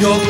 Yok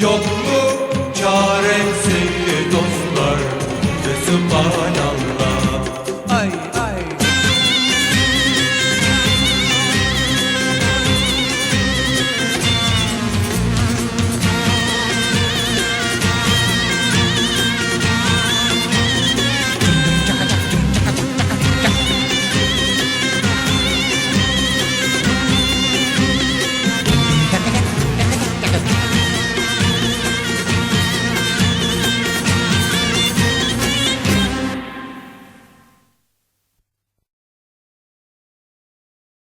Yok